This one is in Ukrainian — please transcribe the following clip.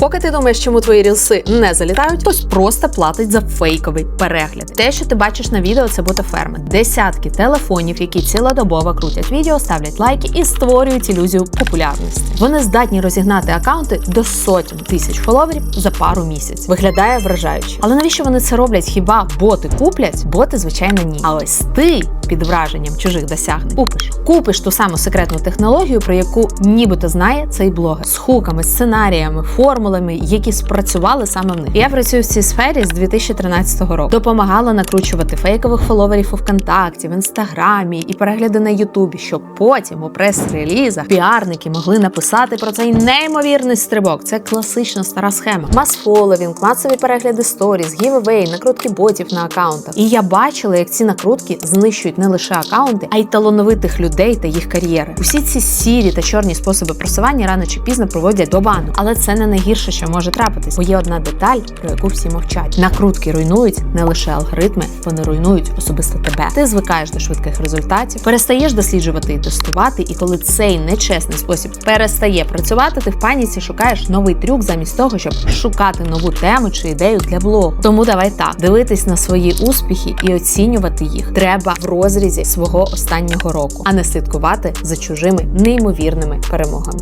Поки ти думаєш, чому твої рілси не залітають, хтось просто платить за фейковий перегляд. Те, що ти бачиш на відео, це ботоферми. Десятки телефонів, які цілодобово крутять відео, ставлять лайки і створюють ілюзію популярності. Вони здатні розігнати акаунти до сотень тисяч фоловерів за пару місяців. Виглядає вражаюче. Але навіщо вони це роблять? Хіба боти куплять? Боти, звичайно, ні. А ось ти під враженням чужих досягнень купиш. Купиш ту саму секретну технологію, про яку нібито знає цей блогер з хуками, сценаріями, формулами, які спрацювали саме в них. Я працюю в цій сфері з 2013 року. Допомагала накручувати фейкових фоловерів у ВКонтакті, в інстаграмі і перегляди на Ютубі, щоб потім у прес-релізах піарники могли написати про цей неймовірний стрибок. Це класична стара схема. Мас-фоловінг, масові перегляди сторіз, гівевей, накрутки ботів на акаунтах. І я бачила, як ці накрутки знищують не лише акаунти, а й талановитих людей та їх кар'єри. Усі ці сірі та чорні способи просування рано чи пізно приводять до бану. Але це не найгірше, що може трапитись, бо є одна деталь, про яку всі мовчать. Накрутки руйнують не лише алгоритми, вони руйнують особисто тебе. Ти звикаєш до швидких результатів, перестаєш досліджувати і тестувати. І коли цей нечесний спосіб перестає працювати, ти в паніці шукаєш новий трюк замість того, щоб шукати нову тему чи ідею для блогу. Тому давай так дивитись на свої успіхи і оцінювати їх треба в розрізі свого останнього року, а не слідкувати за чужими неймовірними перемогами.